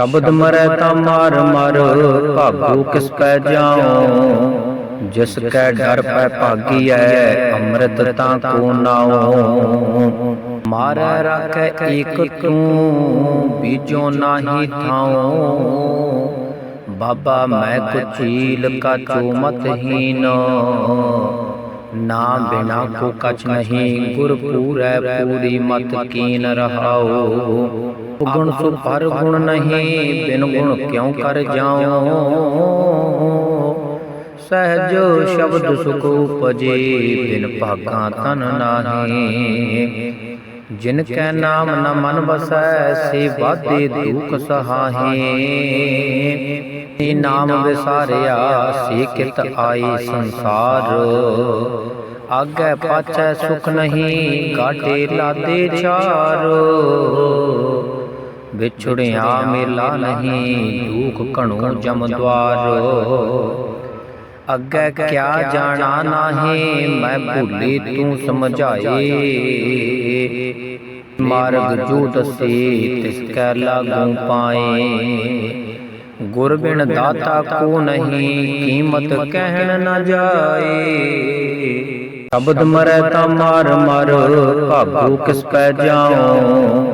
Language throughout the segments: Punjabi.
ਸ਼ਬਦ ਮਰੈ ਤਾਂ ਮਾਰ ਮਰ, ਭਾਗੂ ਕਿਸ ਪੈ ਜਾਉ? ਜਿਸ ਕੈ ਡਰ ਪੈ ਭਾਗੀ ਭਾਗੀਐ, ਅੰਮ੍ਰਿਤ ਤਾਂ ਕੋ ਨਾਉ? ਮਾਰੈ ਰਾਖੈ ਏਕ ਤੂੰ, ਬੀਜੋ ਨਾਹੀ ਥਾਉ? ਬਾਬਾ ਮੈਂ ਕੁਚੀਲ ਕਾ ਚੋਮਤ ਹੀਨ। ਨਾ ਬਿਨਾ ਕੋ ਕਛ ਨਹੀਂ। ਗੁਰ ਪੂਰੈ ਪੂਰੀ ਮਤ ਕੀਨ ਰਹਾਉ ਗੁਣ ਸੁ ਪਰ ਗੁਣ ਨਹੀਂ, ਬਿਨ ਗੁਣ ਕਿਉ ਕਰ ਜਾਉ ਸਹਜ ਸ਼ਬਦ ਸੁਖ ਉਪਜੇ, ਬਿਨ ਭਾਗਾ ਤਨ ਨਾਹੀ। ਜਿਨ ਕੈ ਨਾਮ ਨ ਮਨ ਵਸੈ, ਸੇ ਬਾਦੇ ਦੁਖ ਸਹਾਹੇ। ਏ ਨਾਮ ਵਿਸਾਰਿਆ? ਸੇ ਆਈ ਸੰਸਾਰ। ਆਗੇ ਪਾਛੈ ਸੁਖ ਨਹੀਂ ਗਾਟੇ ਲਾਦੇ ਚਾਰ। ਵਿਛੜਿਆ ਮੇਲਾ ਨਹੀਂ, ਦੁਖ ਘਣੋ ਜਮ ਦਵਾਰ ਅੱਗੇ ਕਿਆ ਜਾਣਾ ਨਾਹੀ, ਮੈਂ ਭੁੱਲੀ ਤੂੰ ਸਮਝਾਏ ਮਾਰਗ ਜੋ ਦਸੇ, ਤਿਸ ਕੈ ਲਾਗੂ ਪਾਏ ਗੁਰ ਬਿਨ ਦਾਤਾ ਕੋ ਨਹੀਂ, ਕੀਮਤ ਕਹਿਣ ਨਾ ਜਾਏ। ਸ਼ਬਦ ਮਰੈ ਤਾਂ ਮਾਰ ਮਰ, ਭਾਗੂ ਕਿਸ ਪੈ ਜਾਉ।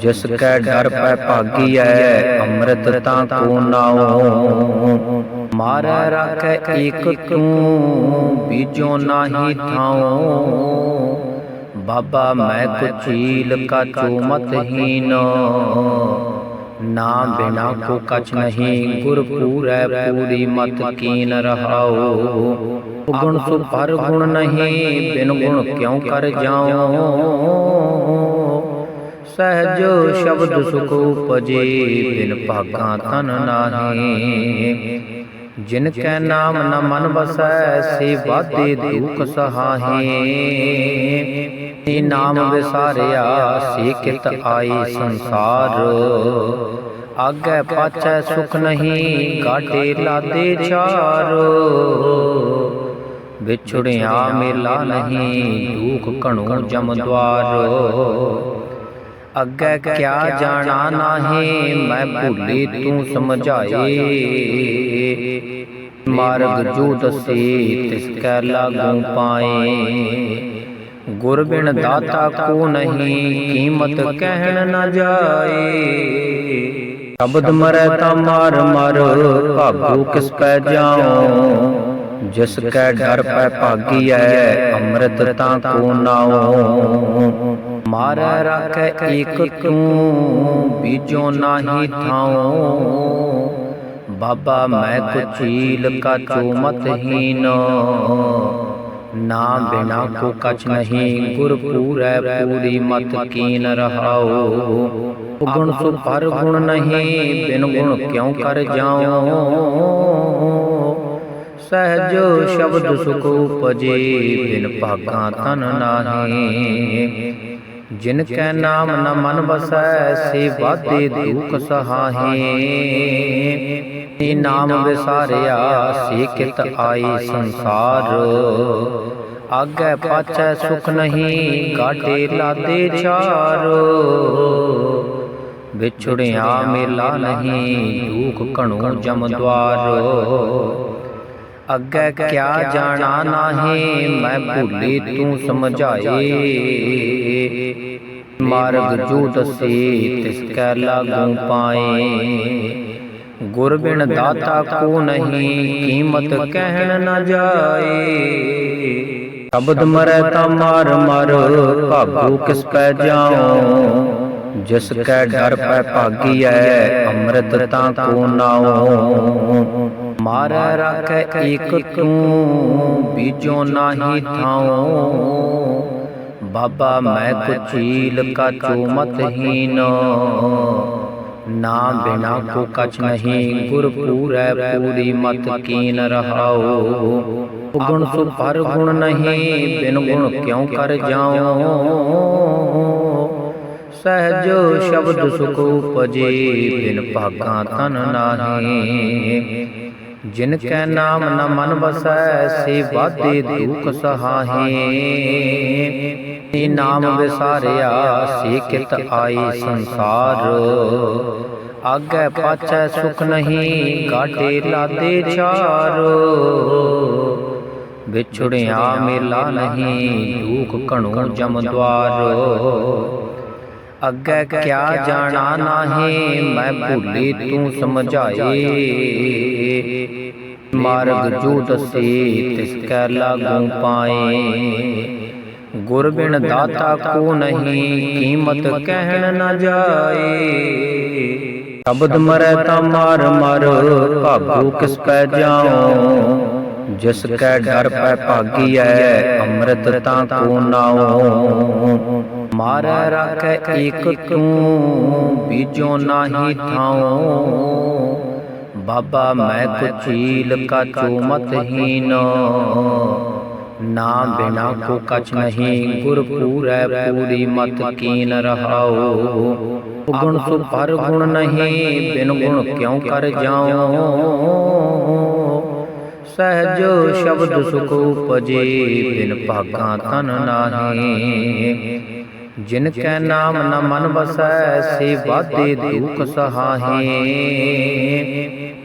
ਜਿਸ ਕੈ ਡਰ ਪੈ ਭਾਗੀ ਭਾਗੀਐ, ਅੰਮ੍ਰਿਤ ਤਾਂ ਕੋ ਨਾਉ। ਮਾਰੈ ਰਾਖੈ ਏਕ ਤੂੰ ਬੀਜੋ ਨਾਹੀ ਥਾਉ। ਬਾਬਾ ਮੈਂ ਕੁਚੀਲ ਕਾ ਚੋਮਤ ਹੀਨ। ਨਾ ਬਿਨਾ ਕੋ ਕਛ ਨਹੀਂ ਗੁਰ ਪੂਰੈ ਪੂਰੀ ਮਤ ਕੀਨ ਰਹਾਉ ਗੁਣ ਸੁ ਪਰ ਗੁਣ ਨਹੀਂ, ਬਿਨ ਗੁਣ ਕਿਉ ਕਰ ਜਾਉ ਸਹਜ ਸ਼ਬਦ ਸੁਖ ਉਪਜੇ, ਬਿਨ ਭਾਗਾ ਤਨ ਨਾਹੀ। ਜਿਨ ਕੈ ਨਾਮ ਨ ਮਨ ਵਸੈ ਸੇ ਬਾਦੇ ਦੁਖ ਸਹਾਹੇ। ਏ ਨਾਮ ਵਿਸਾਰਿਆ, ਸੇ ਕਿਤ ਆਈ ਸੰਸਾਰ। ਆਗੇ ਪਾਛੈ ਸੁਖ ਨਹੀਂ ਗਾਟੇ ਲਾਦੇ ਚਾਰ। ਵਿਛੜਿਆ ਮੇਲਾ ਨਹੀਂ, ਦੁਖ ਘਣੋ ਜਮ ਦਵਾਰ ਅੱਗੇ ਕਿਆ ਜਾਣਾ ਨਾਹੀ, ਮੈਂ ਭੁੱਲੀ ਤੂੰ ਸਮਝਾਏ। ਮਾਰਗ ਜੋ ਦਸੇ, ਤਿਸ ਕੈ ਲਾਗੂ ਪਾਏ। ਗੁਰ ਬਿਨ ਦਾਤਾ ਕੋ ਨਹੀਂ, ਕੀਮਤ ਕਹਿਣ ਨਾ ਜਾਏ। ਸ਼ਬਦ ਮਰੈ ਤਾਂ ਮਾਰ ਮਰ, ਭਾਗੂ ਕਿਸ ਪੈ ਜਾਉ? ਜਿਸ ਕੈ ਡਰ ਪੈ ਭਾਗੀ ਭਾਗੀਐ, ਅੰਮ੍ਰਿਤ ਤਾਂ ਕੋ ਨਾਉ? ਮਾਰੈ ਰਾਖੈ ਏਕ ਤੂੰ ਬੀਜੋ ਨਾਹੀ ਥਾਉ? ਬਾਬਾ ਮੈਂ ਕੁਚੀਲ ਕਾ ਚੋਮਤ ਹੀਨ। ਨਾ ਬਿਨਾ ਕੋ ਕਛ ਨਹੀਂ ਗੁਰ ਪੂਰੈ ਪੂਰੀ ਮਤ ਕੀਨ ਰਹਾਉ ਗੁਣ ਸੁ ਪਰ ਗੁਣ ਨਹੀਂ, ਬਿਨ ਗੁਣ ਕਿਉ ਕਰ ਜਾਉ ਸਹਜ ਸ਼ਬਦ ਸੁਖ ਉਪਜੇ, ਬਿਨ ਭਾਗਾ ਤਨ ਨਾਹੀ। ਜਿਨ ਕੈ ਨਾਮ ਨ ਮਨ ਵਸੈ ਸੇ ਬਾਦੇ ਦੁਖ ਸਹਾਹੇ। ਏ ਨਾਮ ਵਿਸਾਰਿਆ, ਸੇ ਕਿਤ ਆਈ ਸੰਸਾਰ। ਆਗੇ ਪਾਛੈ ਸੁਖ ਨਹੀਂ ਗਾਟੇ ਲਾਦੇ ਚਾਰ। ਵਿਛੜਿਆ ਮੇਲਾ ਨਹੀਂ ਦੁਖ ਘਣੋ ਜਮ ਅੱਗੇ ਕਿਆ ਜਾਣਾ ਨਾਹੀ, ਮੈਂ ਭੁੱਲੀ ਤੂੰ ਸਮਝਾਏ। ਮਾਰਗ ਜੋ ਦਸੇ ਤਿਸ ਕੈ ਲਾਗੂ ਪਾਏ। ਗੁਰ ਬਿਨ ਦਾਤਾ ਕੋ ਨਹੀਂ, ਕੀਮਤ ਕਹਿਣ ਨਾ ਜਾਏ। ਸ਼ਬਦ ਮਰੈ ਤਾਂ ਮਾਰ ਮਰ, ਭਾਗੂ ਕਿਸ ਪੈ ਜਾਉ? ਜਿਸ ਕੈ ਡਰ ਪੈ ਭਾਗੀ ਭਾਗੀਐ, ਅੰਮ੍ਰਿਤ ਤਾਂ ਕੋ ਨਾਉ? ਮਾਰੈ ਰਾਖੈ ਏਕ ਤੂੰ, ਬੀਜੋ ਨਾਹੀ ਥਾਉ? ਬਾਬਾ ਮੈਂ ਕੁਚੀਲ ਕਾ ਚੋਮਤ ਹੀਨ। ਨਾ ਬਿਨਾ ਕੋ ਕਛ ਨਹੀਂ ਗੁਰ ਪੂਰੈ ਪੂਰੀ ਮਤ ਕੀਨ ਰਹਾਉ। ਗੁਣ ਸੁ ਪਰ ਗੁਣ ਨਹੀਂ, ਬਿਨ ਗੁਣ ਕਿਉ ਕਰ ਜਾਉ? ਸਹਜ ਸ਼ਬਦ ਸੁਖ ਉਪਜੇ, ਬਿਨ ਭਾਗਾ ਤਨ ਨਾਹੀ। ਜਿਨ ਕੈ ਨਾਮ ਨ ਮਨ ਵਸੈ, ਸੇ ਬਾਦੇ ਦੁਖ ਸਹਾਹੇ। ਏ ਨਾਮ ਵਿਸਾਰਿਆ, ਸੇ ਕਿਤ ਆਈ ਸੰਸਾਰ। ਆਗੈ ਪਾਛੈ ਸੁਖ ਨਹੀਂ ਗਾਡੇ ਲਾਦੇ ਚਾਰ। ਵਿਛੜਿਆ ਮੇਲਾ ਨਹੀਂ ਦੁਖ ਘਣੋ ਜਮ ਅੱਗੇ ਕਿਆ ਜਾਣਾ ਨਾਹੀ ਮੈਂ ਭੁੱਲੀ ਤੂੰ ਸਮਝਾਏ। ਮਾਰਗ ਜੋ ਦਸੇ, ਤਿਸ ਕੈ ਲਾਗੂ ਪਾਏ। ਗੁਰ ਬਿਨ ਦਾਤਾ ਕੋ ਨਹੀਂ, ਕੀਮਤ ਕਹਿਣ ਨਾ ਜਾਏ। ਸ਼ਬਦ ਮਰੈ ਤਾਂ ਮਾਰ ਮਰ ਭਾਗੂ ਕਿਸ ਪੈ ਜਾਉ। ਜਿਸ ਕੈ ਡਰ ਪੈ ਭਾਗੀ ਭਾਗੀਐ ਅੰਮ੍ਰਿਤ ਤਾਂ ਕੋ ਨਾਉ ਮਾਰੈ ਰੱਖੈ ਏਕ ਤੂੰ, ਬੀਜੋ ਨਾਹੀ ਥਾਉ। ਬਾਬਾ ਮੈਂ ਕੁਚੀਲ ਕਾ ਚੋਮਤ ਹੀਨ। ਨਾ ਬਿਨਾ ਕੋ ਕਛ ਨਹੀਂ ਗੁਰ ਪੂਰੈ ਪੂਰੀ ਮਤ ਕੀਨ ਰਹਾਉ। ਗੁਣ ਸੁ ਪਰ ਗੁਣ ਨਹੀਂ, ਬਿਨ ਗੁਣ ਕਿਉ ਕਰ ਜਾਉ? ਸਹਜ ਸ਼ਬਦ ਸੁਖ ਉਪਜੇ ਬਿਨ ਭਾਗਾ ਤਨ ਨਾਹੀ। ਜਿਨ ਕੈ ਨਾਮ ਨ ਮਨ ਬਸੈ ਸੇ ਬਾਦੇ ਦੁਖ ਸਹਾਹੇ।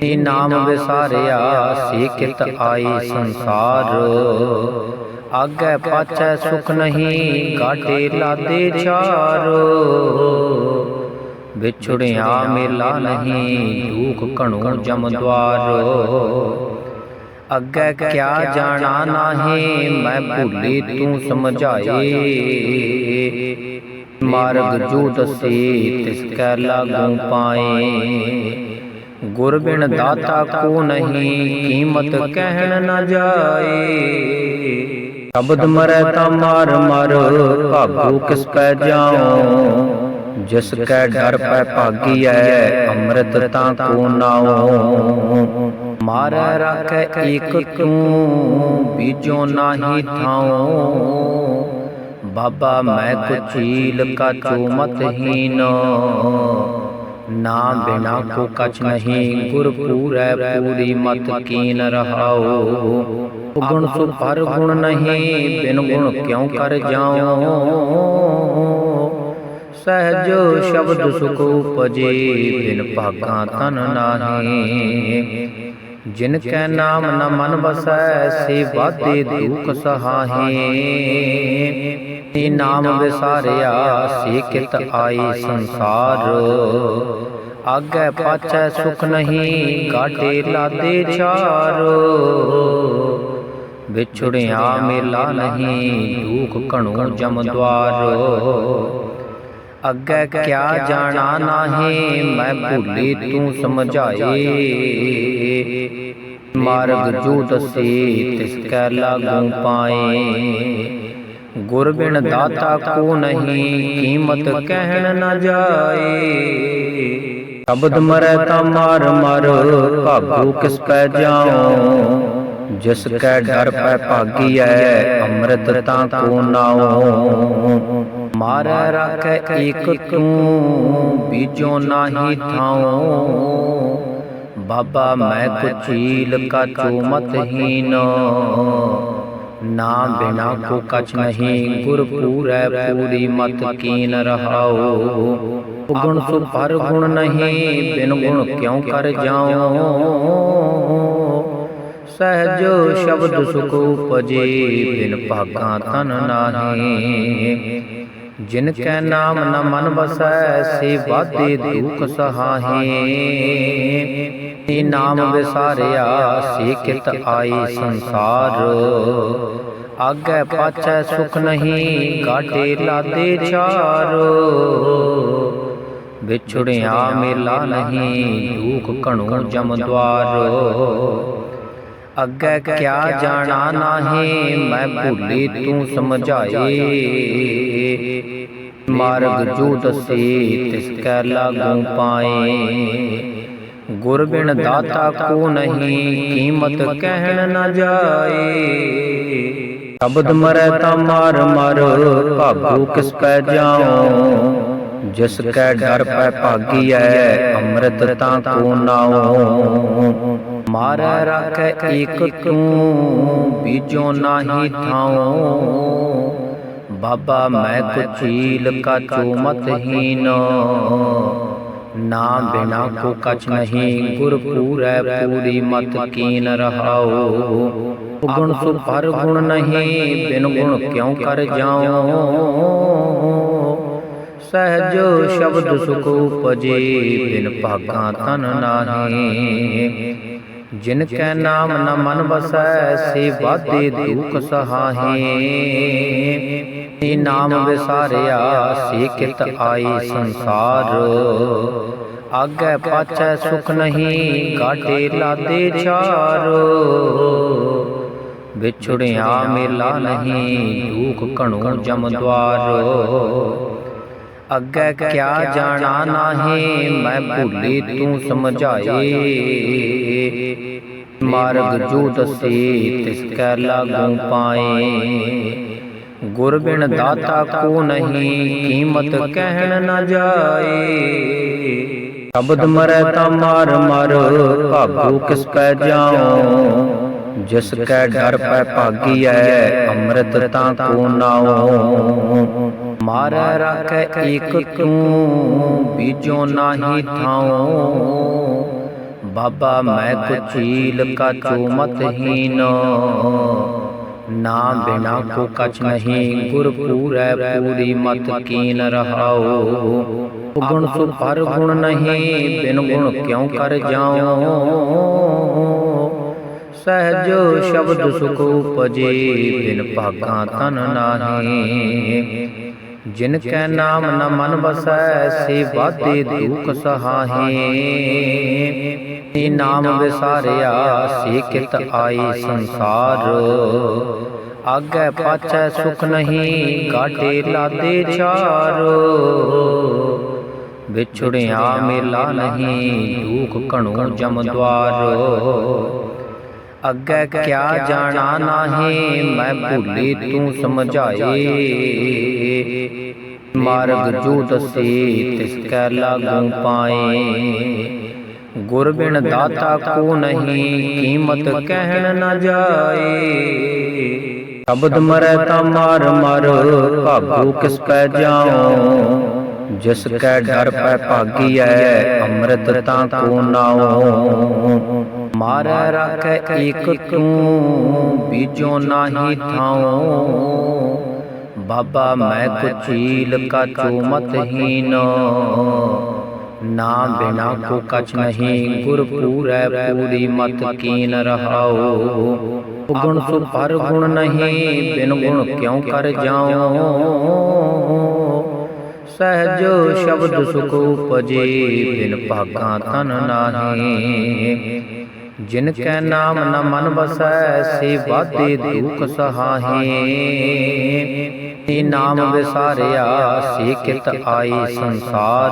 ਏ ਨਾਮ ਵਿਸਾਰਿਆ ਸੇ ਕਿਤ ਆਈ ਸੰਸਾਰ। ਆਗੈ ਪਾਛੈ ਸੁਖ ਨਹੀਂ ਗਾਟੇ ਲਾਦੇ ਚਾਰ। ਵਿਛੜਿਆ ਮੇਲਾ ਨਹੀਂ ਦੁਖ ਘਣੋ ਜਮ ਦਵਾਰ ਅੱਗੇ ਕਿਆ ਜਾਣਾ ਨਾਹੀ? ਮੈਂ ਭੁੱਲੀ ਤੂੰ ਸਮਝਾਏ ਮਾਰਗ ਜੋ ਦਸੇ, ਤਿਸ ਕੈ ਲਾਗੂ ਪਾਏ ਗੁਰ ਬਿਨ ਦਾਤਾ ਕੋ ਨਹੀਂ, ਕੀਮਤ ਕਹਿਣ ਨਾ ਜਾਏ ਸ਼ਬਦ ਮਰੈ ਤਾ ਮਾਰ ਮਰ, ਭਾਗੂ ਕਿਸ ਪੈ ਜਾਉ। ਜਿਸ ਕੈ ਡਰ ਪੈ ਭਾਗੀ ਭਾਗੀਐ, ਅੰਮ੍ਰਿਤ ਤਾਂ ਕੋ ਨਾਉ। ਮਾਰੈ ਰੱਖੈ ਏਕ ਤੂੰ, ਬੀਜੋ ਨਾਹੀ ਥਾਉ। ਬਾਬਾ, ਮੈਂ ਕੁਚੀਲ ਕਾ ਚੋਮਤ ਹੀਨ। ਨਾ ਬਿਨਾ ਕੋ ਕਛ ਨਹੀਂ ਗੁਰ ਪੂਰੈ ਪੂਰੀ ਮਤ ਕੀਨ ਰਹਾਉ। ਗੁਣ ਸੁ ਪਰ ਗੁਣ ਨਹੀਂ, ਬਿਨ ਗੁਣ ਕਿਉ ਕਰ ਜਾਉ? ਸਹਜ ਸ਼ਬਦ ਸੁਖ ਉਪਜੇ, ਬਿਨ ਭਾਗਾ ਤਨ ਨਾਹੀ। ਜਿਨ ਕੈ ਨਾਮ ਨ ਮਨ ਬਸੈ ਸੇ ਬਾਦੇ ਦੁਖ ਸਹਾਹੇ। ਏ ਨਾਮ ਵਿਸਾਰਿਆ ਸੇ ਕਿਤ ਆਈ ਸੰਸਾਰ। ਆਗੈ ਪਾਛੈ ਸੁਖ ਨਹੀਂ ਗਾਟੇ ਲਾਦੇ ਚਾਰ। ਵਿਛੜਿਆ ਮੇਲਾ ਨਹੀਂ ਦੁਖ ਘਣੋ ਜਮ ਦਵਾਰ ਅੱਗੇ ਕਿਆ ਜਾਣਾ ਨਾਹੀ ਮੈਂ ਭੁੱਲੀ ਤੂੰ ਸਮਝਾਏ। ਮਾਰਗ ਜੋ ਦਸੇ ਤਿਸ ਕੈ ਲਾਗੂ ਪਾਏ। ਗੁਰ ਬਿਨ ਦਾਤਾ ਕੋ ਨਹੀਂ, ਕੀਮਤ ਕਹਿਣ ਨਾ ਜਾਏ। ਸ਼ਬਦ ਮਰੈ ਤਾ ਮਾਰ ਮਰ, ਭਾਗੂ ਕਿਸ ਪੈ ਜਾਉ। ਜਿਸ ਕੈ ਡਰ ਪੈ ਭਾਗੀ ਭਾਗੀਐ, ਅੰਮ੍ਰਿਤ ਤਾਂ ਕੋ ਨਾਉ। ਮਾਰੈ ਰੱਖੈ ਏਕ ਤੂੰ, ਬੀਜੋ ਨਾਹੀ ਥਾਉ। ਬਾਬਾ, ਮੈਂ ਕੁਚੀਲ ਕਾ ਚੋਮਤ ਹੀਨ। ਨਾ ਬਿਨਾ ਕੋ ਕਛ ਨਹੀਂ ਗੁਰ ਪੂਰੈ ਪੂਰੀ ਮਤ ਕੀਨ ਰਹਾਉ ਗੁਣ ਸੁ ਪਰ ਗੁਣ ਨਹੀਂ, ਬਿਨ ਗੁਣ ਕਿਉ ਕਰ ਜਾਉ ਸਹਜ ਸ਼ਬਦ ਸੁਖ ਉਪਜੇ, ਬਿਨ ਭਾਗਾ ਤਨ ਨਾਹੀ। ਜਿਨ ਕੈ ਨਾਮ ਨ ਮਨ ਬਸੈ ਸੇ ਬਾਦੇ ਦੁਖ ਸਹਾਹੇ। ਏ ਨਾਮ ਵਿਸਾਰਿਆ? ਸੇ ਕਿਤ ਆਈ ਸੰਸਾਰ। ਆਗੈ ਪਾਛੈ ਸੁਖ ਨਹੀਂ ਗਾਟੇ ਲਾਦੇ ਚਾਰ। ਵਿਛੜਿਆ ਮੇਲਾ ਨਹੀਂ, ਦੁਖ ਘਣੋ ਜਮ ਦਵਾਰ ਅੱਗੇ ਕਿਆ ਜਾਣਾ ਨਾਹੀ, ਮੈਂ ਭੁੱਲੀ ਤੂੰ ਸਮਝਾਏ ਮਾਰਗ ਜੋ ਦਸੇ, ਤਿਸ ਕੈ ਲਾਗੂ ਪਾਏ ਗੁਰ ਬਿਨ ਦਾਤਾ ਕੋ ਨਹੀਂ, ਕੀਮਤ ਕਹਿਣ ਨਾ ਜਾਏ। ਸ਼ਬਦ ਮਰੈ ਤਾਂ ਮਾਰ ਮਰ, ਭਾਗੂ ਕਿਸ ਪੈ ਜਾਉ। ਜਿਸ ਕੈ ਡਰ ਪੈ ਭਾਗੀ ਭਾਗੀਐ, ਅੰਮ੍ਰਿਤ ਤਾਂ ਕੋ ਨਾਉ। ਮਾਰੈ ਰੱਖੈ ਏਕ ਤੂੰ, ਬੀਜੋ ਨਾਹੀ ਥਾਉ। ਬਾਬਾ ਮੈਂ ਕੁਚੀਲ ਕਾ ਚੋਮਤ ਹੀਨ। ਨਾ ਬਿਨਾ ਕੋ ਕਛ ਨਹੀਂ ਗੁਰ ਪੂਰੈ ਪੂਰੀ ਮਤ ਕੀਨ ਰਹਾਉ ਗੁਣ ਸੁ ਪਰ ਗੁਣ ਨਹੀਂ, ਬਿਨ ਗੁਣ ਕਿਉ ਕਰ ਜਾਉ ਸਹਜ ਸ਼ਬਦ ਸੁਖ ਉਪਜੇ, ਬਿਨ ਭਾਗਾ ਤਨ ਨਾਹੀ। ਜਿਨ ਕੈ ਨਾਮ ਨ ਮਨ ਵਸੈ ਸੇ ਬਾਦੇ ਦੁਖ ਸਹਾਹੇ। ਏ ਨਾਮ ਵਿਸਾਰਿਆ ਸੇ ਆਈ ਸੰਸਾਰ। ਆਗੇ ਪਾਛੈ ਸੁਖ ਨਹੀਂ ਗਾਟੇ ਲਾਦੇ ਚਾਰ। ਵਿਛੜਿਆ ਮੇਲਾ ਨਹੀਂ, ਦੁਖ ਘਣੋ ਜਮ ਦਵਾਰ ਅੱਗੇ ਕਿਆ ਜਾਣਾ ਨਾਹੀ, ਮੈਂ ਭੁੱਲੀ ਤੂੰ ਸਮਝਾਏ ਮਾਰਗ ਜੋ ਦਸੇ, ਤਿਸ ਕੈ ਲਾਗੂ ਪਾਏ ਗੁਰ ਬਿਨ ਦਾਤਾ ਕੋ ਨਹੀਂ, ਕੀਮਤ ਕਹਿਣ ਨਾ ਜਾਏ। ਸ਼ਬਦ ਮਰੈ ਤਾ ਮਾਰ ਮਰ, ਭਾਗੂ ਕਿਸ ਪੈ ਜਾਉ। ਜਿਸ ਕੈ ਡਰ ਪੈ ਭਾਗੀ ਭਾਗੀਐ ਅੰਮ੍ਰਿਤ ਤਾਂ ਕੋ ਨਾਉ। ਮਾਰੈ ਰਾਖੈ ਏਕ ਤੂੰ ਬੀਜੋ ਨਾਹੀ ਥਾਉ। ਬਾਬਾ ਮੈਂ ਕੁਚੀਲ ਕਾ ਚੂਮਤ ਹੀਨ। ਨਾ ਬਿਨਾ ਕੋ ਕਛ ਨਹੀਂ। ਗੁਰ ਪੂਰੈ ਪੂਰੀ ਮਤ ਕੀਨ ਰਹਾਉ ਗੁਣ ਸੁ ਪਰ ਗੁਣ ਨਹੀਂ, ਬਿਨ ਗੁਣ ਕਿਉ ਕਰ ਜਾਉ ਸਹਜ ਸ਼ਬਦ ਸੁਖ ਉਪਜੇ, ਬਿਨ ਭਾਗਾ ਤਨ ਨਾਹੀ। ਜਿਨ ਕੈ ਨਾਮ ਨ ਮਨ ਵਸੈ ਸੇ ਬਾਦੇ ਦੁਖ ਸਹਾਹੇ। ਏ ਨਾਮ ਵਿਸਾਰਿਆ ਸੇ ਕਿਤ ਆਈ ਸੰਸਾਰ। ਆਗੇ ਪਾਛੈ ਸੁਖ ਨਹੀਂ ਗਾਟੇ ਲਾਦੇ ਚਾਰ। ਵਿਛੜਿਆ ਮੇਲਾ ਨਹੀਂ ਦੁਖ ਘਣੋ ਜਮ ਦਵਾਰ ਅੱਗੇ ਕਿਆ ਜਾਣਾ ਨਾਹੀ ਮੈਂ ਭੁੱਲੀ ਤੂੰ ਸਮਝਾਏ। ਮਾਰਗ ਜੋ ਦਸੇ ਤਿਸ ਕੈ ਲਾਗੂ ਪਾਏ। ਗੁਰ ਬਿਨ ਦਾਤਾ ਕੋ ਨਹੀਂ, ਕੀਮਤ ਕਹਿਣ ਨਾ ਜਾਏ। ਸ਼ਬਦ ਮਰੈ ਤਾ ਮਾਰ ਮਰ, ਭਾਗੋ ਕਿਸ ਪੈ ਜਾਉ। ਜਿਸ ਕੈ ਡਰ ਪੈ ਭਾਗੀ ਭਾਗੀਐ, ਅੰਮ੍ਰਿਤ ਤਾਂ ਕੋ ਨਾਉ। ਮਾਰੈ ਰਾਖੈ ਏਕ ਤੂੰ, ਬੀਜੋ ਨਾਹੀ ਥਾਉ। ਬਾਬਾ, ਮੈਂ ਕੁਚੀਲ ਕਾ ਚੂਮਤ ਹੀਨ। ਨਾ ਬਿਨਾ ਕੋ ਕਛ ਨਹੀਂ ਗੁਰ ਪੂਰੈ ਪੂਰੀ ਮਤ ਕੀਨ ਰਹਾਉ ਗੁਣ ਸੁ ਪਰ ਗੁਣ ਨਹੀਂ, ਬਿਨ ਗੁਣ ਕਿਉ ਕਰ ਜਾਉ ਸਹਜ ਸ਼ਬਦ ਸੁਖ ਉਪਜੇ, ਬਿਨ ਭਾਗਾ ਤਨ ਨਾਹੀ। ਜਿਨ ਕੈ ਨਾਮ ਨ ਮਨ ਵਸੈ ਸੇ ਬਾਦੇ ਦੁਖ ਸਹਾਹੇ। ਏ ਨਾਮ ਵਿਸਾਰਿਆ? ਸੇ ਆਈ ਸੰਸਾਰ।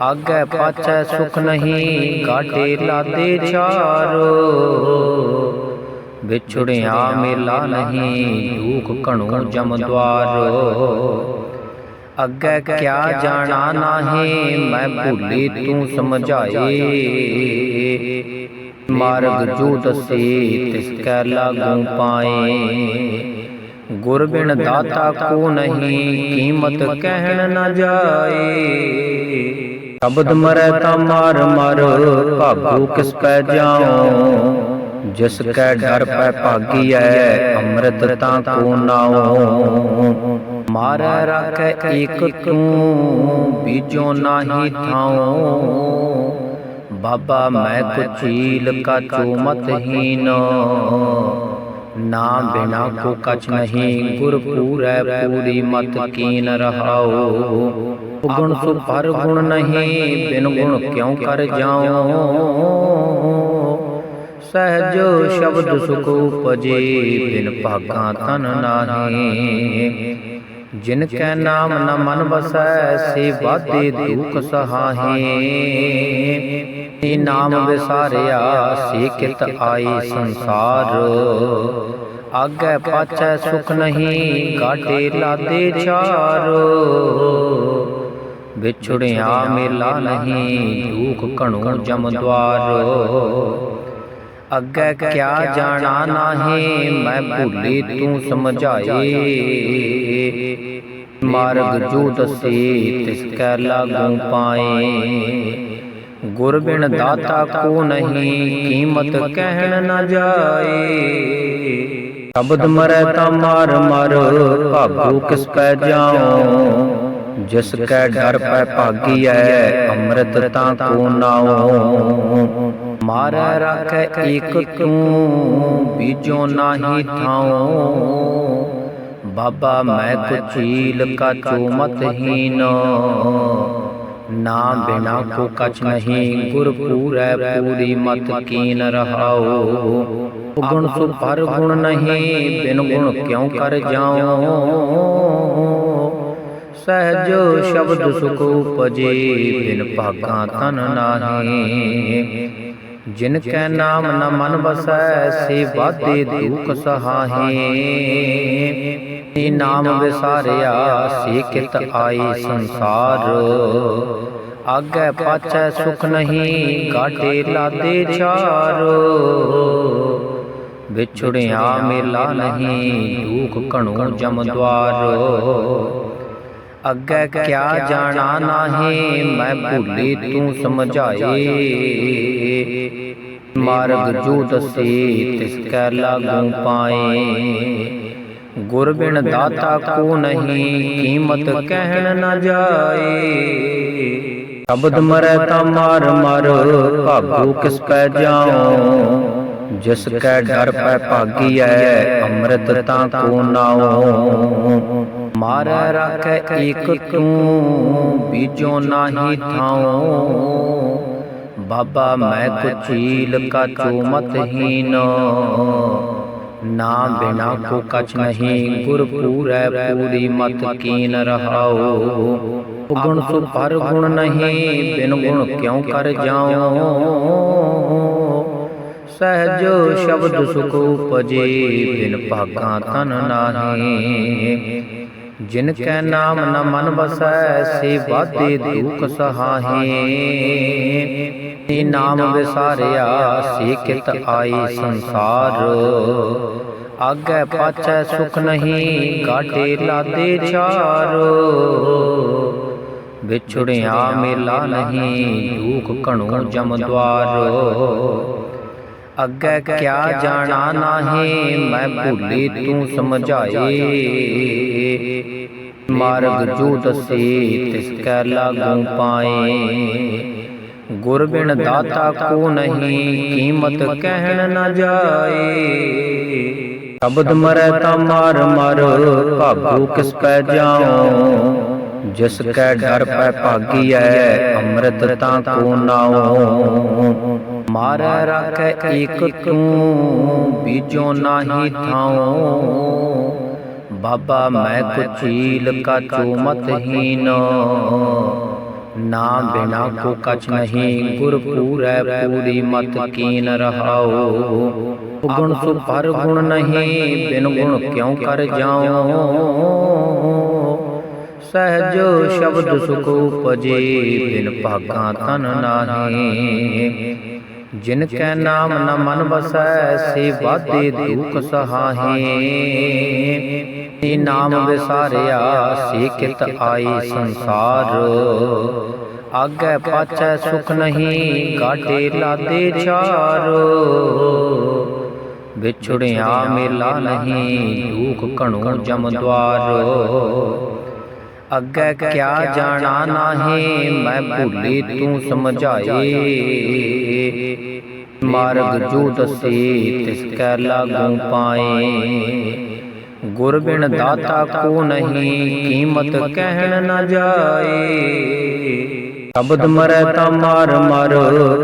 ਆਗੇ ਪਾਛੈ ਸੁਖ ਨਹੀਂ ਗਾਟੇ ਲਾਦੇ ਚਾਰ। ਵਿਛੜਿਆ ਮੇਲਾ ਨਹੀਂ, ਦੁਖ ਘਣੋ ਜਮ ਦਵਾਰ ਅੱਗੇ ਕਿਆ ਜਾਣਾ ਨਾਹੀ, ਮੈਂ ਭੁੱਲੀ ਤੂੰ ਸਮਝਾਏ ਮਾਰਗ ਜੋ ਦਸੇ, ਤਿਸ ਕੈ ਲਾਗੂ ਪਾਏ ਗੁਰ ਬਿਨ ਦਾਤਾ ਕੋ ਨਹੀਂ, ਕੀਮਤ ਕਹਿਣ ਨਾ ਜਾਏ। ਸ਼ਬਦ ਮਰੈ ਤਾਂ ਮਾਰ ਮਰ, ਭਾਗੂ ਕਿਸ ਪੈ ਜਾਉ। ਜਿਸ ਕੈ ਡਰ ਪੈ ਭਾਗੀ ਭਾਗੀਐ, ਅੰਮ੍ਰਿਤ ਤਾਂ ਕੋ ਨਾਉ। ਮਾਰੈ ਰਾਖੈ ਏਕ ਤੂੰ, ਬੀਜੋ ਨਾਹੀ ਥਾਉ। ਬਾਬਾ ਮੈਂ ਕੁਚੀਲ ਕਾ ਚੂਮਤ ਹੀਨ। ਨਾ ਬਿਨਾ ਕੋ ਕਛ ਨਹੀਂ ਗੁਰ ਪੂਰੈ ਪੂਰੀ ਮਤ ਕੀਨ ਰਹਾਉ ਗੁਣ ਸੁ ਪਰ ਗੁਣ ਨਹੀਂ, ਬਿਨ ਗੁਣ ਕਿਉ ਕਰ ਜਾਉ ਸਹਜ ਸ਼ਬਦ ਸੁਖ ਉਪਜੇ, ਬਿਨ ਭਾਗਾ ਤਨ ਨਾਹੀ। ਜਿਨ ਕੈ ਨਾਮ ਨ ਮਨ ਵਸੈ, ਸੇ ਬਾਦੇ ਦੁਖ ਸਹਾਹੇ। ਏ ਨਾਮ ਵਿਸਾਰਿਆ, ਸੇ ਕਿਤ ਆਈ ਸੰਸਾਰ। ਆਗੇ ਪਾਛੈ ਸੁਖ ਨਹੀਂ ਗਾਟੇ ਲਾਦੇ ਚਾਰ। ਵਿਛੜਿਆ ਮੇਲਾ ਨਹੀਂ, ਦੁਖ ਘਣੋ ਜਮ ਦਵਾਰ ਅੱਗੇ ਕਿਆ ਜਾਣਾ ਨਾਹੀ, ਮੈਂ ਭੁੱਲੀ ਤੂੰ ਸਮਝਾਏ। ਮਾਰਗ ਜੋ ਦਸੇ ਤਿਸ ਕੈ ਲਾਗੂ ਪਾਏ। ਗੁਰ ਬਿਨ ਦਾਤਾ ਕੋ ਨਹੀਂ ਕੀਮਤ ਕਹਿਣ ਨਾ ਜਾਏ। ਸ਼ਬਦ ਮਰੈ ਤਾਂ ਮਾਰ ਮਰ ਭਾਗੂ ਕਿਸ ਪੈ ਜਾਉ? ਜਿਸ ਕੈ ਡਰ ਪੈ ਭਾਗੀਐ ਅੰਮ੍ਰਿਤ ਤਾਂ ਕੋ ਨਾਉ? ਮਾਰੈ ਰਾਖੈ ਏਕ ਤੂੰ ਬੀਜੋ ਨਾਹੀ ਥਾਉ। ਬਾਬਾ, ਮੈਂ ਕੁਚੀਲ ਕਾ ਚੂਮਤ ਹੀਨ। ਨਾ ਬਿਨਾ ਕੋ ਕਛ ਨਹੀਂ ਗੁਰ ਪੂਰੈ ਪੂਰੀ ਮਤ ਕੀਨ ਰਹਾਉ ਗੁਣ ਸੁ ਪਰ ਗੁਣ ਨਹੀਂ, ਬਿਨ ਗੁਣ ਕਿਉ ਕਰ ਜਾਉ ਸਹਿਜ ਸ਼ਬਦ ਸੁਖ ਉਪਜੇ, ਬਿਨ ਭਾਗਾ ਤਨ ਨਾਹੀ। ਜਿਨ ਕੈ ਨਾਮ ਨ ਮਨ ਬਸੈ ਸੇ ਬਾਦੇ ਦੁਖ ਸਹਾਹੇ। ਏ ਨਾਮ ਵਿਸਾਰਿਆ ਸੇ ਕਿਤ ਆਈ ਸੰਸਾਰ? ਆਗੇ ਪਾਛੈ ਸੁਖ ਨਹੀਂ ਕਾਟੇ ਲਾਦੇ ਚਾਰ। ਵਿਛੜਿਆ ਮੇਲਾ ਨਹੀਂ ਦੁਖ ਕਣੂ ਜਮ ਦਵਾਰ ਅੱਗੇ ਕਿਆ ਜਾਣਾ ਨਾਹੀ ਮੈਂ ਭੁੱਲੀ ਤੂੰ ਸਮਝਾਏ ਮਾਰਗ ਜੋ ਦਸੇ ਤਿਸ ਕੈ ਲਾਗੂ ਪਾਏ। ਗੁਰ ਬਿਨ ਦਾਤਾ ਕੋ ਨਹੀਂ, ਕੀਮਤ ਕਹਿਣ ਨਾ ਜਾਏ। ਸ਼ਬਦ ਮਰੈ ਤਾਂ ਮਾਰ ਮਰ, ਭਾਗੂ ਕਿਸ ਪੈ ਜਾਉ? ਜਿਸ ਕੈ ਡਰ ਪੈ ਭਾਗੀ ਭਾਗੀਐ, ਅੰਮ੍ਰਿਤ ਤਾਂ ਕੋ ਨਾਉ? ਮਾਰੈ ਰਾਖੈ ਏਕ ਤੂੰ ਬੀਜੋ ਨਾਹੀ ਥਾਉ? ਬਾਬਾ ਮੈਂ ਕੁਚੀਲ ਕਾ ਚੂਮਤ ਹੀਨ। ਨਾ ਬਿਨਾ ਕੋ ਕਛ ਨਹੀਂ ਗੁਰ ਪੂਰੈ ਪੂਰੀ ਮਤ ਕੀਨ ਰਹਾਉ ਗੁਣ ਸੁ ਪਰ ਗੁਣ ਨਹੀਂ, ਬਿਨ ਗੁਣ ਕਿਉ ਕਰ ਜਾਉ ਸਹਿਜ ਸ਼ਬਦ ਸੁਖ ਉਪਜੇ, ਬਿਨ ਭਾਗਾ ਤਨ ਨਾਹੀ। ਜਿਨ ਕੈ ਨਾਮ ਨ ਮਨ ਬਸੈ ਸੇ ਬਾਦੇ ਦੁਖ ਸਹਾਹੇ। ਏ ਨਾਮ ਵਿਸਾਰਿਆ, ਸੇ ਕਿਤ ਆਈ ਸੰਸਾਰ। ਆਗੇ ਪਾਛੈ ਸੁਖ ਨਹੀਂ ਕਾਟੇ ਲਾਦੇ ਚਾਰ। ਵਿਛੜਿਆ ਮੇਲਾ ਨਹੀਂ ਦੁਖ ਕਣੂ ਜਮ ਅੱਗੇ ਕਿਆ ਜਾਣਾ ਨਾਹੀ, ਮੈਂ ਭੁੱਲੀ ਤੂੰ ਸਮਝਾਏ। ਮਾਰਗ ਜੋ ਦਸੇ, ਤਿਸ ਕੈ ਲਾਗੂ ਪਾਏ। ਗੁਰ ਬਿਨ ਦਾਤਾ ਕੋ ਨਹੀਂ, ਕੀਮਤ ਕਹਿਣ ਨਾ ਜਾਏ। ਸ਼ਬਦ ਮਰੈ ਤਾਂ ਮਾਰ ਮਰ ਭਾਗੂ ਕਿਸ ਪੈ ਜਾਉ? ਜਿਸ ਕੈ ਡਰ ਪੈ ਭਾਗੀ ਭਾਗੀਐ, ਅੰਮ੍ਰਿਤ ਤਾਂ ਕੋ ਨਾਉ? ਮਾਰੈ ਰਾਖੈ ਏਕ ਤੂੰ, ਬੀਜੋ ਨਾਹੀ ਥਾਉ? ਬਾਬਾ ਮੈਂ ਕੁਚੀਲ ਕਾ ਚੂਮਤ ਹੀਨ। ਨਾ ਬਿਨਾ ਕੋ ਕਛ ਨਹੀਂ ਗੁਰ ਪੂਰੈ ਪੂਰੀ ਮਤ ਕੀਨ ਰਹਾਉ। ਗੁਣ ਸੁ ਪਰ ਗੁਣ ਨਹੀਂ, ਬਿਨ ਗੁਣ ਕਿਉ ਕਰ ਜਾਉ? ਸਹਿਜ ਸ਼ਬਦ ਸੁਖ ਉਪਜੇ, ਬਿਨ ਭਾਗਾ ਤਨ ਨਾਹੀ। ਜਿਨ ਕੈ ਨਾਮ ਨ ਮਨ ਬਸੈ ਸੇ ਬਾਦੇ ਦੁਖ ਸਹਾਹੇ। ਏ ਨਾਮ ਵਿਸਾਰਿਆ, ਸੇ ਕਿਤ ਆਈ ਸੰਸਾਰ। ਆਗੇ ਪਾਛੈ ਸੁਖ ਨਹੀਂ ਕਾਟੇ ਲਾਦੇ ਚਾਰ। ਵਿਛੜਿਆ ਮੇਲਾ ਨਹੀਂ ਦੁਖ ਕਣੂ ਜਮ ਦਵਾਰ ਅੱਗੇ ਕਿਆ ਜਾਣਾ ਨਾਹੀ, ਮੈਂ ਭੁੱਲੀ ਤੂੰ ਸਮਝਾਏ ਮਾਰਗ ਜੋ ਦਸੇ, ਤਿਸ ਕੈ ਲਾਗੂ ਪਾਏ ਗੁਰ ਬਿਨ ਦਾਤਾ ਕੋ ਨਹੀਂ, ਕੀਮਤ ਕਹਿਣ ਨਾ ਜਾਏ ਸ਼ਬਦ ਮਰੈ ਤਾਂ ਮਾਰ ਮਰ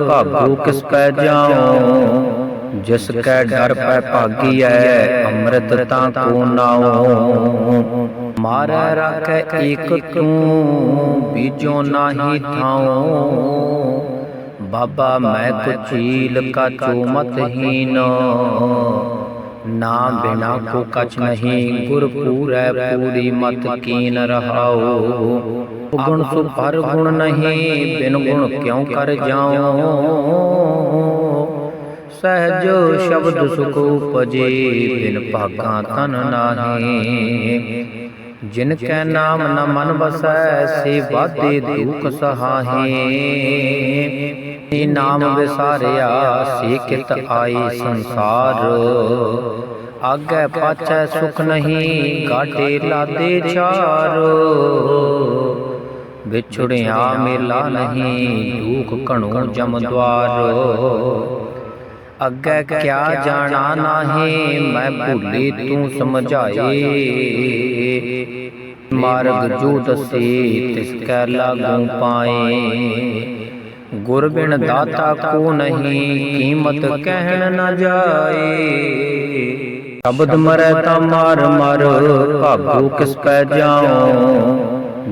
ਭਾਗੂ ਕਿਸ ਪੈ ਜਾਉ। ਜਿਸ ਕੈ ਡਰ ਪੈ ਭਾਗੀ ਭਾਗੀਐ ਅੰਮ੍ਰਿਤ ਤਾਂ ਕੋ ਨਾਉ ਮਾਰੈ ਰਾਖੈ ਏਕ ਤੂੰ ਬੀਜੋ ਨਾਹੀ ਥਾਉ। ਬਾਬਾ ਮੈਂ ਕੁਚੀਲ ਕਾ ਚੂਮਤ ਹੀਨ। ਨਾ ਬਿਨਾ ਕੋ ਕਛ ਨਹੀਂ ਗੁਰ ਪੂਰੈ ਪੂਰੀ ਮਤ ਕੀਨ ਰਹਾਉ। ਗੁਣ ਸੁ ਪਰ ਗੁਣ ਨਹੀਂ, ਬਿਨ ਗੁਣ ਕਿਉ ਕਰ ਜਾਉ? ਸਹਿਜੋ ਸ਼ਬਦ ਸੁਖ ਉਪਜੇ, ਬਿਨ ਭਾਗਾ ਤਨ ਨਾਹੀ। ਜਿਨ ਕੈ ਨਾਮ ਨ ਮਨ ਬਸੈ ਸੇ ਬਾਧੇ ਦੁਖ ਸਹਾਹੇ। ਏ ਨਾਮ ਵਿਸਾਰਿਆ, ਸੇ ਕਿਤ ਆਈ ਸੰਸਾਰ। ਆਗੇ ਪਾਛੈ ਸੁਖ ਨਹੀਂ ਗਾਟੇ ਲਾਦੇ ਚਾਰ। ਵਿਛੜਿਆ ਮੇਲਾ ਨਹੀਂ, ਦੁਖ ਕਣੋ ਜਮ ਦਵਾਰ ਅੱਗੇ ਕਿਆ ਜਾਣਾ ਨਾਹੀ ਮੈਂ ਭੁੱਲੀ ਤੂੰ ਸਮਝਾਏ। ਮਾਰਗ ਜੋ ਦਸੇ ਤਿਸ ਕੈ ਲਾਗੂ ਪਾਏ। ਗੁਰ ਬਿਨ ਦਾਤਾ ਕੋ ਨਹੀਂ ਕੀਮਤ ਕਹਿਣ ਨ ਜਾਏ। ਸ਼ਬਦ ਮਰੈ ਤਾਂ ਮਾਰ ਮਰ ਭਾਗੋ ਕਿਸ ਪੈ ਜਾਉ।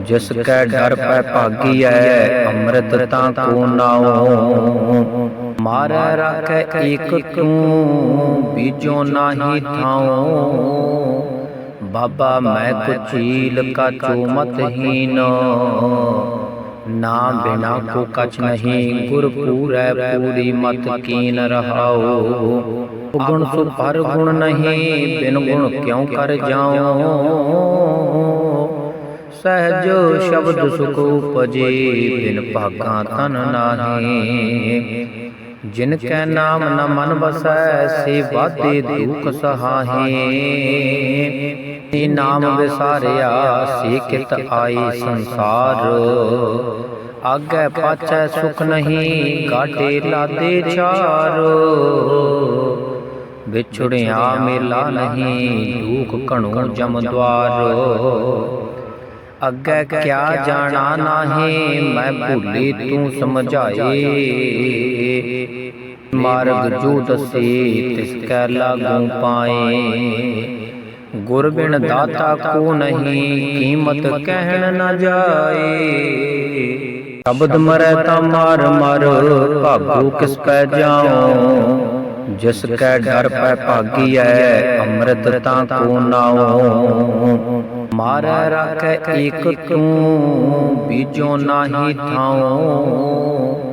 ਜਿਸ ਕੈ ਡਰ ਪੈ ਭਾਗੀਐ ਅੰਮ੍ਰਿਤ ਤਾਂ ਕੋ ਨਾਉ। ਮਾਰੈ ਰੱਖੈ ਏਕ ਤੂੰ ਬੀਜੋ ਨਾਹੀ ਥਾਉ। ਬਾਬਾ ਮੈਂ ਕੁਚੀਲ ਕਾ ਚੋਮਤ ਹੀਨ। ਨਾ ਬਿਨਾ ਕੋ ਕਛ ਨਹੀਂ ਗੁਰ ਪੂਰੈ ਪੂਰੀ ਮਤ ਕੀਨ ਰਹਾਉ। ਗੁਣ ਸੁ ਪਰ ਗੁਣ ਨਹੀਂ, ਬਿਨ ਗੁਣ ਕਿਉ ਕਰ ਜਾਉ? ਸਹਜ ਸ਼ਬਦ ਸੁਖ ਉਪਜੇ, ਬਿਨ ਭਾਗਾ ਤਨ ਨਾਹੀ। ਜਿਨ ਕੈ ਨਾਮ ਨ ਮਨ ਬਸੈ ਸੇ ਬਾਧੇ ਦੁਖ ਸਹਾਹੇ। ਏ ਨਾਮ ਵਿਸਾਰਿਆ ਸੇ ਕਿਤ ਆਈ ਸੰਸਾਰ। ਆਗੇ ਪਾਛੈ ਸੁਖ ਨਹੀਂ ਗਾਟੇ ਲਾਦੇ ਚਾਰ। ਵਿਛੜਿਆ ਮੇਲਾ ਨਹੀਂ ਦੁਖ ਕਣੋ ਜਮ ਦਵਾਰ ਅੱਗੇ ਕਿਆ ਜਾਣਾ ਨਾਹੀ ਮੈਂ ਭੁੱਲੀ ਤੂੰ ਸਮਝਾਏ। ਮਾਰਗ ਜੋ ਦਸੇ ਤਿਸ ਕੈ ਲਾਗੂ ਪਾਏ। ਗੁਰ ਬਿਨ ਦਾਤਾ ਕੋ ਨਹੀਂ ਕੀਮਤ ਕਹਿਣ ਨ ਜਾਏ। ਸ਼ਬਦ ਮਰੈ ਤਾਂ ਮਾਰ ਮਰ ਭਾਗੋ ਕਿਸ ਪੈ ਜਾਉ? ਜਿਸ ਕੈ ਡਰ ਪੈ ਭਾਗੀਐ ਅੰਮ੍ਰਿਤ ਤਾਂ ਕੋ ਨਾਉ? ਮਾਰੈ ਰੱਖੈ ਏਕ ਤੂੰ ਬੀਜੋ ਨਾਹੀ ਥਾਉ।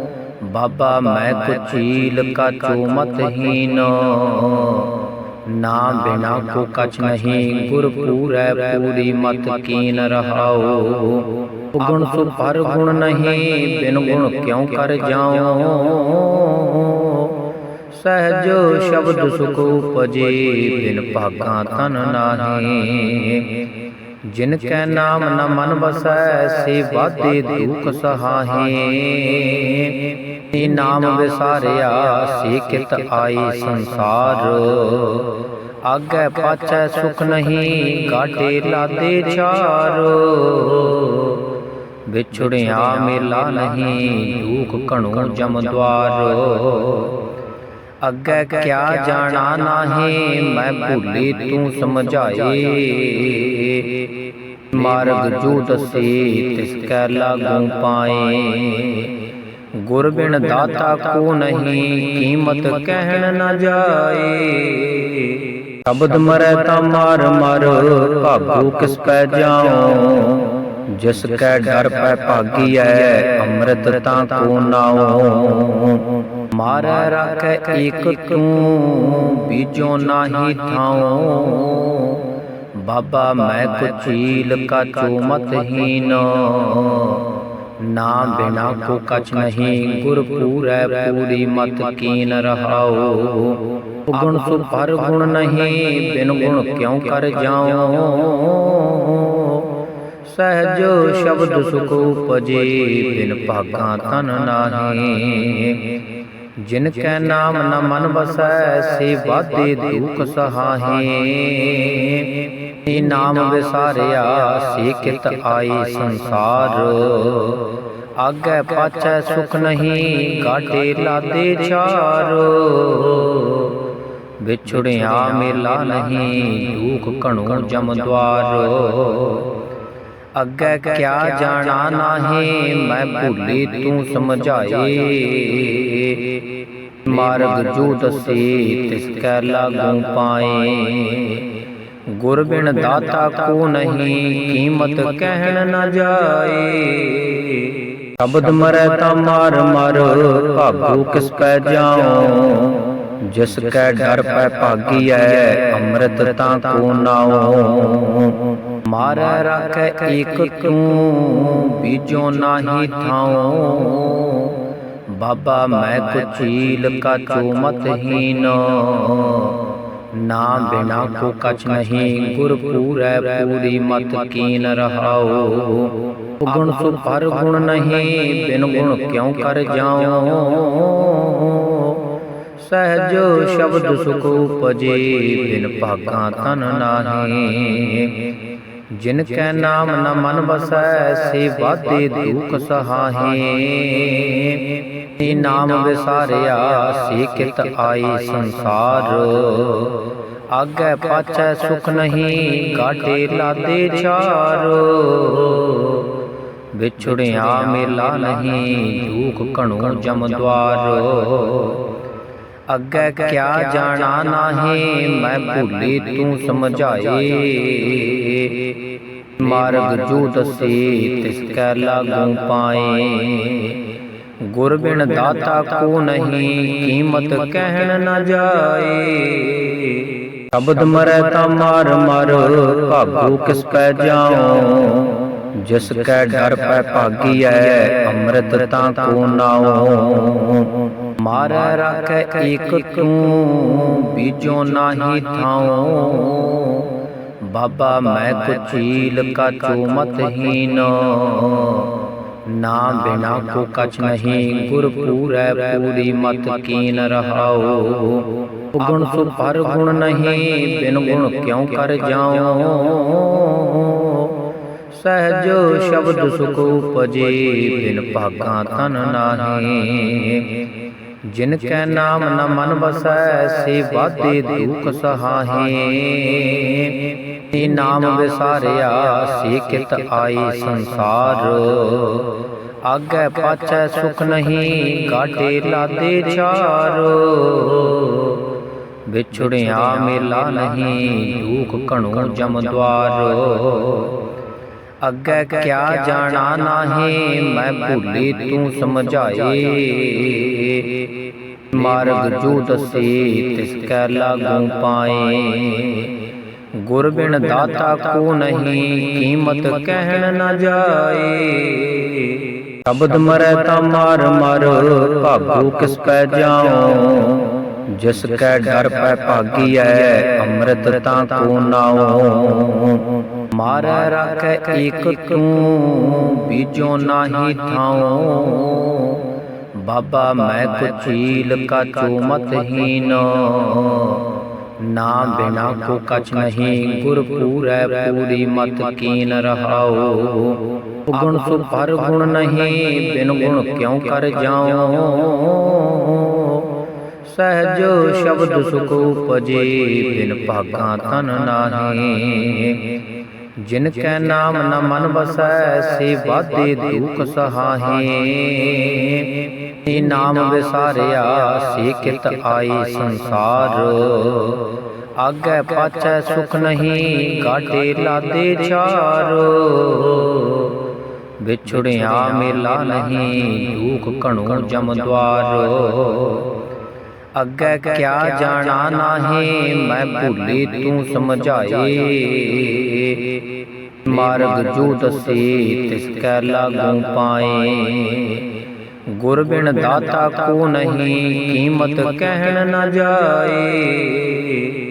ਬਾਬਾ, ਮੈਂ ਕੁਚੀਲ ਕਾ ਚੋਮਤ ਹੀਨ। ਨਾ ਬਿਨਾ ਕੋ ਕਛ ਨਹੀਂ ਗੁਰ ਪੂਰੈ ਪੂਰੀ ਮਤ ਕੀਨ ਰਹਾਉ ਗੁਣ ਸੁ ਪਰ ਗੁਣ ਨਹੀਂ, ਬਿਨ ਗੁਣ ਕਿਉ ਕਰ ਜਾਉ ਸਹਜ ਸ਼ਬਦ ਸੁਖ ਉਪਜੇ, ਬਿਨ ਭਾਗਾ ਤਨ ਨਾਹੀ। ਜਿਨ ਕੈ ਨਾਮ ਨ ਮਨ ਬਸੈ ਸੇ ਬਾਧੇ ਦੁਖ ਸਹਾਹੇ। ਏ ਨਾਮ ਵਿਸਾਰਿਆ? ਸੇ ਆਈ ਸੰਸਾਰ। ਆਗੇ ਪਾਛੈ ਸੁਖ ਨਹੀਂ ਗਾਟੇ ਲਾਦੇ ਚਾਰ। ਵਿਛੜਿਆ ਮੇਲਾ ਨਹੀਂ, ਦੁਖ ਕਣੋ ਜਮ ਦਵਾਰ ਅੱਗੇ ਕਿਆ ਜਾਣਾ ਨਾਹੀ, ਮੈਂ ਭੁੱਲੀ ਤੂੰ ਸਮਝਾਏ ਮਾਰਗ ਜੋ ਦਸੇ ਤਿਸ ਕੈ ਲਾਗੂ ਪਾਏ ਗੁਰ ਬਿਨ ਦਾਤਾ ਕੋ ਨਹੀਂ, ਕੀਮਤ ਕਹਿਣ ਨਾ ਜਾਏ। ਸ਼ਬਦ ਮਰੈ ਤਾਂ ਮਾਰ ਮਰ ਭਾਗੋ ਕਿਸ ਪੈ ਜਾਉ। ਜਿਸ ਕੈ ਡਰ ਪੈ ਭਾਗੀ ਭਾਗੀਐ ਅੰਮ੍ਰਿਤ ਤਾਂ ਕੋ ਨਾਉ। ਮਾਰੈ ਰੱਖੈ ਏਕ ਤੂੰ, ਬੀਜੋ ਨਾਹੀ ਥਾਉ। ਬਾਬਾ ਮੈਂ ਕੁਚੀਲ ਕਾ ਚੋਮਤ ਹੀਨ। ਨਾ ਬਿਨਾ ਕੋ ਕਛ ਨਹੀਂ ਗੁਰ ਪੂਰੈ ਪੂਰੀ ਮਤ ਕੀਨ ਰਹਾਉ ਗੁਣ ਸੁ ਪਰ ਗੁਣ ਨਹੀਂ, ਬਿਨ ਗੁਣ ਕਿਉ ਕਰ ਜਾਉ ਸਹਜ ਸ਼ਬਦ ਸੁਖ ਉਪਜੇ, ਬਿਨ ਭਾਗਾ ਤਨ ਨਾਹੀ। ਜਿਨ ਕੈ ਨਾਮ ਨ ਮਨ ਬਸੈ ਸੇ ਬਾਧੇ ਦੁਖ ਸਹਾਹੇ। ਏ ਨਾਮ ਵਿਸਾਰਿਆ? ਸੇ ਕਿਤ ਆਈ ਸੰਸਾਰ? ਆਗੇ ਪਾਛੈ ਸੁਖ ਨਹੀਂ ਗਾਟੇ ਲਾਦੇ ਚਾਰ। ਵਿਛੜਿਆ ਮੇਲਾ ਨਹੀਂ ਦੁਖ ਕਣੋ ਜਮ ਦਵਾਰ ਅੱਗੇ ਕਿਆ ਜਾਣਾ ਨਾਹੀ ਮੈਂ ਭੁੱਲੀ ਤੂੰ ਸਮਝਾਏ ਮਾਰਗ ਜੋ ਦਸੇ ਤਿਸ ਕੈ ਲਾਗੂ ਪਾਏ ਗੁਰ ਬਿਨ ਦਾਤਾ ਕੋ ਨਹੀਂ, ਕੀਮਤ ਕਹਿਣ ਨਾ ਜਾਏ। ਸ਼ਬਦ ਮਰੈ ਤਾਂ ਮਾਰ ਮਰ, ਭਾਗੂ ਕਿਸ ਪੈ ਜਾਉ? ਜਿਸ ਕੈ ਡਰ ਪੈ ਭਾਗੀ ਭਾਗੀਐ, ਅੰਮ੍ਰਿਤ ਤਾਂ ਕੋ ਨਾਉ? ਮਾਰੈ ਰਾਖੈ ਏਕ ਤੂੰ ਬੀਜੋ ਨਾਹੀ ਥਾਉ? ਬਾਬਾ ਮੈਂ ਕੁਚੀਲ ਕਾ ਚੋਮਤ ਹੀਨ। ਨਾਮ ਬਿਨਾ ਕੋ ਕਛ ਨਹੀਂ ਗੁਰ ਪੂਰੈ ਪੂਰੀ ਮਤ ਕੀਨ ਰਹਾਉ ਗੁਣ ਸੁ ਪਰ ਗੁਣ ਨਹੀਂ, ਬਿਨ ਗੁਣ ਕਿਉ ਕਰ ਜਾਉ ਸਹਜ ਸ਼ਬਦ ਸੁਖ ਉਪਜੇ, ਬਿਨ ਭਾਗਾ ਤਨ ਨਾਹੀ। ਜਿਨ ਕੈ ਨਾਮ ਨ ਮਨ ਬਸੈ ਸੇ ਵਾਦੇ ਦੁਖ ਸਹਾਹੇ। ਏ ਨਾਮ ਵਿਸਾਰਿਆ? ਸੇ ਆਈ ਸੰਸਾਰ। ਆਗੇ ਪਾਛੈ ਸੁਖ ਨਹੀਂ ਗਾਟੇ ਲਾਦੇ ਚਾਰ। ਵਿਛੜਿਆ ਮੇਲਾ ਨਹੀਂ, ਦੁਖ ਘਣੋ ਜਮ ਦਵਾਰ ਅੱਗੇ ਕਿਆ ਜਾਣਾ ਨਾਹੀ, ਮੈਂ ਭੁੱਲੀ ਤੂੰ ਸਮਝਾਏ ਮਾਰਗ ਜੋ ਦਸੇ, ਤਿਸ ਕੈ ਲਾਗੂ ਪਾਏ ਗੁਰ ਬਿਨ ਦਾਤਾ ਕੋ ਨਹੀਂ, ਕੀਮਤ ਕਹਿਣ ਨਾ ਜਾਏ। ਸ਼ਬਦ ਮਰੈ ਤਾਂ ਮਾਰ ਮਰ, ਭਾਗੂ ਕਿਸ ਪੈ ਜਾਉ। ਜਿਸ ਕੈ ਡਰ ਪੈ ਭਾਗੀ ਭਾਗੀਐ, ਅੰਮ੍ਰਿਤ ਤਾਂ ਕੋ ਨਾਉ। ਮਾਰੈ ਰਾਖੈ ਏਕ ਤੂੰ, ਬੀਜੋ ਨਾਹੀ ਥਾਉ। ਬਾਬਾ ਮੈਂ ਕੁਚੀਲ ਕਾ ਚੋਮਤ ਹੀਨ। ਨਾਮ ਬਿਨਾ ਕੋ ਕਛ ਨਹੀਂ ਗੁਰ ਪੂਰੈ ਪੂਰੀ ਮਤ ਕੀਨ ਰਹਾਉ ਗੁਣ ਸੁ ਪਰ ਗੁਣ ਨਹੀਂ, ਬਿਨ ਗੁਣ ਕਿਉ ਕਰ ਜਾਉ ਸਹਜ ਸ਼ਬਦ ਸੁਖ ਉਪਜੇ, ਬਿਨ ਭਾਗਾ ਤਨ ਨਾਹੀ। ਜਿਨ ਕੈ ਨਾਮ ਨ ਮਨ ਬਸੈ ਸੇ ਵਾਦੇ ਦੁਖ ਸਹਾਹੇ। ਏ ਨਾਮ ਵਿਸਾਰਿਆ, ਸੇ ਕਿਤ ਆਈ ਸੰਸਾਰ। ਆਗੇ ਪਾਛੈ ਸੁਖ ਨਹੀਂ ਗਾਟੇ ਲਾਦੇ ਚਾਰ। ਵਿਛੜਿਆ ਮੇਲਾ ਨਹੀਂ, ਦੁਖ ਘਣੋ ਜਮ ਦਵਾਰ ਅੱਗੇ ਕਿਆ ਜਾਣਾ ਨਾਹੀ, ਮੈਂ ਭੁੱਲੀ ਤੂੰ ਸਮਝਾਏ। ਮਾਰਗ ਜੋ ਦਸੇ ਤਿਸ ਕੈ ਲਾਗੂ ਪਾਏ। ਗੁਰ ਬਿਨ ਦਾਤਾ ਕੋ ਨਹੀਂ, ਕੀਮਤ ਕਹਿਣ ਨਾ ਜਾਏ। ਸ਼ਬਦ ਮਰੈ ਤਾਂ ਮਾਰ ਮਰ, ਭਾਗੂ ਕਿਸ ਪੈ ਜਾਉ। ਜਿਸ ਕੈ ਡਰ ਪੈ ਭਾਗੀ ਭਾਗੀਐ, ਅੰਮ੍ਰਿਤ ਤਾਂ ਕੋ ਨਾਉ। ਮਾਰੈ ਰਾਖੈ ਏਕ ਤੂੰ, ਬੀਜੋ ਨਾਹੀ ਥਾਉ। ਬਾਬਾ, ਮੈਂ ਕੁਚੀਲ ਕਾ ਚੋਮਤ ਹੀਨ ਨਾਮ ਬਿਨਾ ਕੋ ਕਛ ਨਹੀਂ ਗੁਰ ਪੂਰੈ ਪੂਰੀ ਮਤ ਕੀਨ ਰਹਾਉ ਗੁਣ ਸੁ ਪਰ ਗੁਣ ਨਹੀਂ, ਬਿਨ ਗੁਣ ਕਿਉ ਕਰ ਜਾਉ ਸਹਜ ਸ਼ਬਦ ਸੁਖ ਉਪਜੇ, ਬਿਨ ਭਾਗਾ ਤਨ ਨਾਹੀ। ਜਿਨ ਕੈ ਨਾਮ ਨ ਮਨ ਬਸੈ ਸੇ ਵਾਦੇ ਦੁਖ ਸਹਾਹੇ। ਏ ਨਾਮ ਵਿਸਾਰਿਆ ਸੇ ਕਿਤ ਆਈ ਸੰਸਾਰ। ਆਗੇ ਪਾਛੈ ਸੁਖ ਨਹੀਂ ਗਾਟੇ ਲਾਦੇ ਚਾਰ। ਵਿਛੜਿਆ ਮੇਲਾ ਨਹੀਂ ਦੁਖ ਘਣੋ ਜਮ ਦਵਾਰ ਅੱਗੇ ਕਿਆ ਜਾਣਾ ਨਾਹੀ ਮੈਂ ਭੁੱਲੀ ਤੂੰ ਸਮਝਾਏ ਮਾਰਗ ਜੋ ਦਸੇ ਤਿਸ ਕੈ ਲਾਗੂ ਪਾਏ। ਗੁਰ ਬਿਨ ਦਾਤਾ ਕੋ ਨਹੀਂ ਕੀਮਤ ਕਹਿਣ ਨਾ ਜਾਏ।